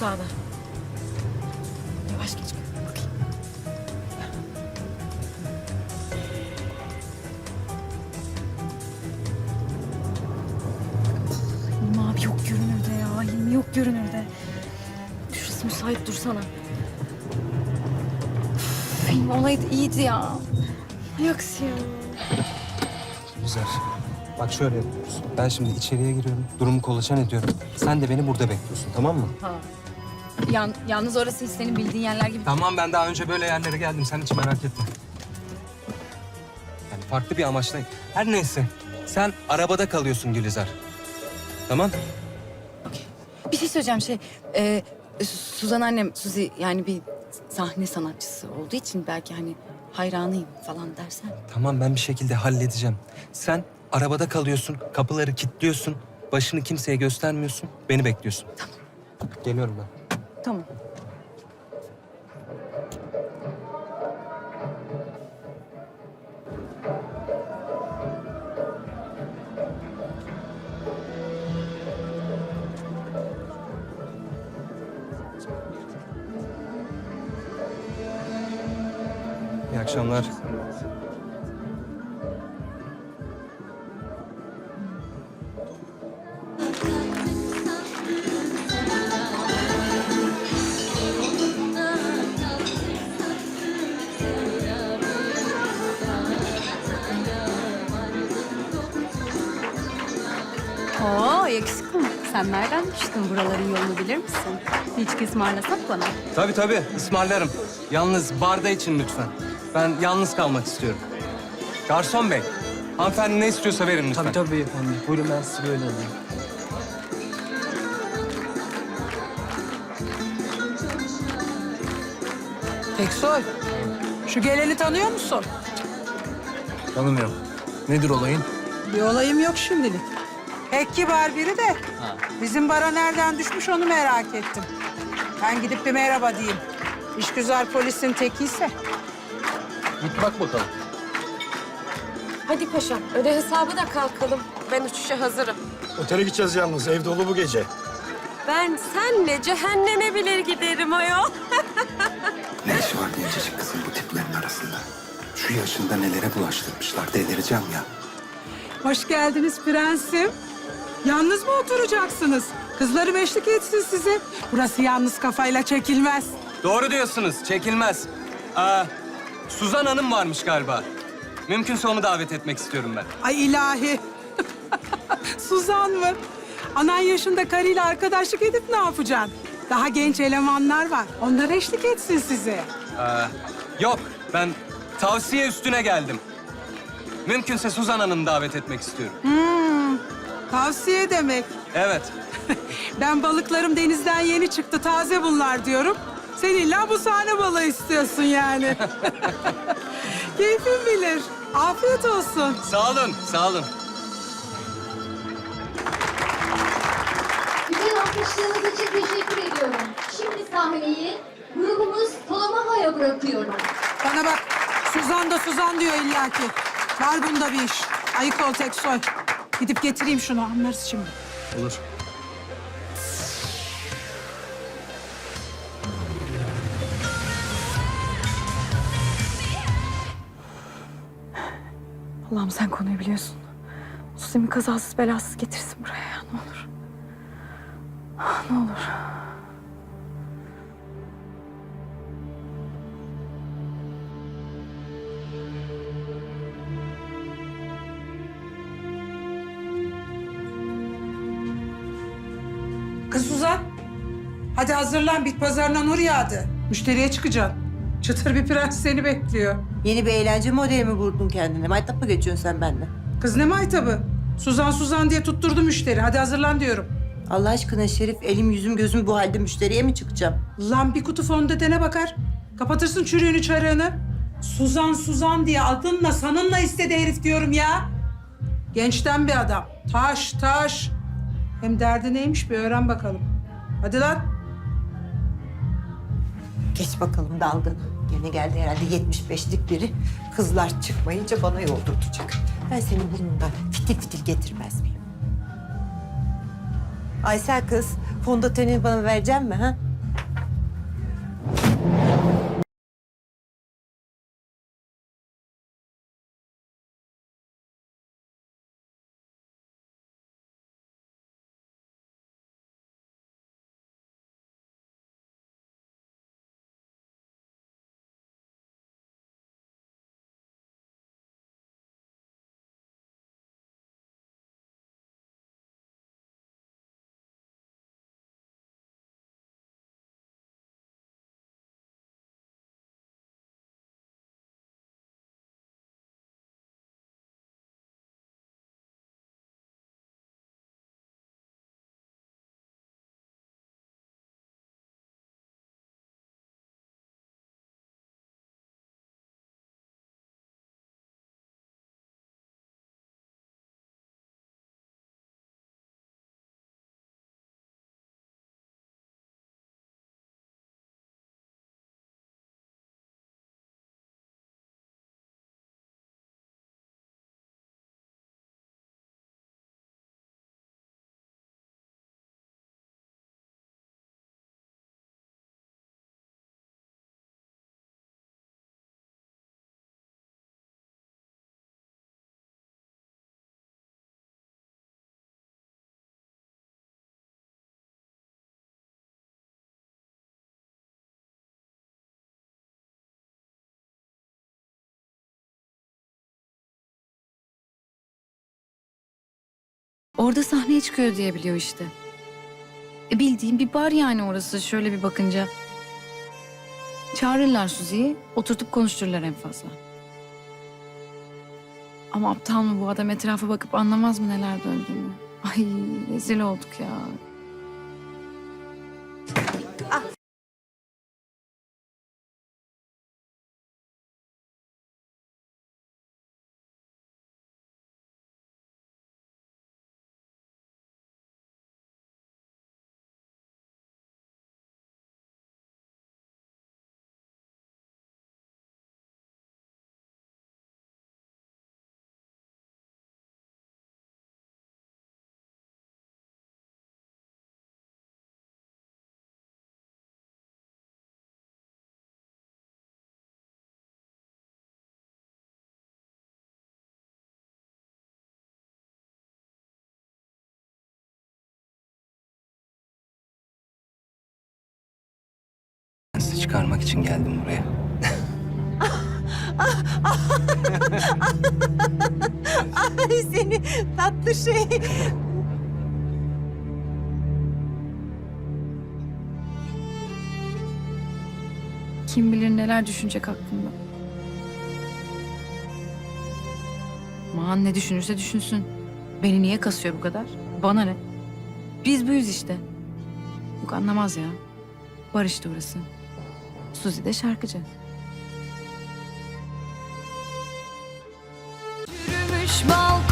sağda. Yavaş geç. Bakayım. Hilmi abi yok görünürde ya. Hilmi yok görünürde. Şurası müsait dursana. Üf, Hilmi olaydı iyiydi ya. Ay aksi ya. Güzel. Bak şöyle yapıyoruz. Ben şimdi içeriye giriyorum. Durumu kolaçan ediyorum. Sen de beni burada bekliyorsun tamam mı? Ha. Yan, yalnız orası hiç senin bildiğin yerler gibi. Tamam ben daha önce böyle yerlere geldim. Sen hiç merak etme. Yani farklı bir amaçla. Her neyse. Sen arabada kalıyorsun Gülizar. Tamam? Bir şey söyleyeceğim şey. E, Suzan annem, Suzi yani bir sahne sanatçısı olduğu için belki hani hayranıyım falan dersen. Tamam ben bir şekilde halledeceğim. Sen arabada kalıyorsun. Kapıları kilitliyorsun. Başını kimseye göstermiyorsun. Beni bekliyorsun. Tamam. Geliyorum ben. Tamam. İyi akşamlar. Oo yakışıklı mı? Sen nereden düştün? Buraların yolunu bilir misin? Hiç ısmarlasak bana. Tabii tabii ısmarlarım. Yalnız barda için lütfen. Ben yalnız kalmak istiyorum. Garson bey, hanımefendi ne istiyorsa verin lütfen. Tabii tabii efendim. Buyurun ben sizi böyle alayım. Teksoy, şu geleni tanıyor musun? Tanımıyorum. Nedir olayın? Bir olayım yok şimdilik. Pek kibar biri de bizim bara nereden düşmüş onu merak ettim. Ben gidip bir merhaba diyeyim. İşgüzar polisin tekiyse. Git bak bakalım. Hadi paşam, öde hesabı da kalkalım. Ben uçuşa hazırım. Otele gideceğiz yalnız. Ev dolu bu gece. Ben senle cehenneme bile giderim ayol. Ne iş var gencecik kızın bu tiplerin arasında? Şu yaşında nelere bulaştırmışlar delireceğim ya. Hoş geldiniz prensim. Yalnız mı oturacaksınız? Kızlarım eşlik etsin size. Burası yalnız kafayla çekilmez. Doğru diyorsunuz, çekilmez. Aa, Suzan Hanım varmış galiba. Mümkünse onu davet etmek istiyorum ben. Ay ilahi. Suzan mı? Anan yaşında karıyla arkadaşlık edip ne yapacaksın? Daha genç elemanlar var. Onlar eşlik etsin size. Aa, yok, ben tavsiye üstüne geldim. Mümkünse Suzan Hanım'ı davet etmek istiyorum. Tavsiye demek. Evet, Ben balıklarım denizden yeni çıktı, taze bunlar diyorum. Sen illa bu sahne balığı istiyorsun yani. Keyfin bilir. Afiyet olsun. sağ olun, sağ olun. Güzel alkışlarınız için teşekkür ediyorum. Şimdi sahneyi grubumuz Tolamaha'ya bırakıyorum. Bana bak, Suzan da Suzan diyor illaki. Var bunda bir iş. Ayık ol Teksoy. Gidip getireyim şunu, anlarız şimdi. Olur. Allah'ım sen konuyu biliyorsun. Suzi'mi kazasız belasız getirsin buraya ya ne olur. Ah, Ne olur. Kız Suzan, hadi hazırlan. Bit pazarına nur yağdı. Müşteriye çıkacaksın. Çıtır bir prens seni bekliyor. Yeni bir eğlence modeli mi vurdun kendine? Maytap mı geçiyorsun sen benimle? Kız ne maytabı? Suzan Suzan diye tutturdu müşteri. Hadi hazırlan diyorum. Allah aşkına Şerif, elim yüzüm gözüm bu halde müşteriye mi çıkacağım? Lan bir kutu fondötene bakar. Kapatırsın çürüğünü çarığını. Suzan Suzan diye adınla sanınla istedi herif diyorum ya. Gençten bir adam. Taş taş. Hem derdi neymiş bir öğren bakalım. Hadi lan. Geç bakalım dalgın. Gene geldi herhalde 75'lik biri. Kızlar çıkmayınca bana yoldurtacak. Ben senin burnundan fitil fitil getirmez miyim? Aysel kız, fondöteni bana verecek mi ha? Orada sahneye çıkıyor diye biliyor işte. E bildiğim bir bar yani orası şöyle bir bakınca. Çağırırlar Suzi'yi, oturtup konuştururlar en fazla. Ama aptal mı bu adam etrafa bakıp anlamaz mı neler döndüğünü? Ay rezil olduk ya. Çıkarmak için geldim buraya. Ay seni tatlı şey. Kim bilir neler düşünecek hakkında. Aman ne düşünürse düşünsün. Beni niye kasıyor bu kadar? Bana ne? Biz buyuz işte. Yok anlamaz ya. Var işte orası. Suzi de şarkıcı. Yürümüş balkon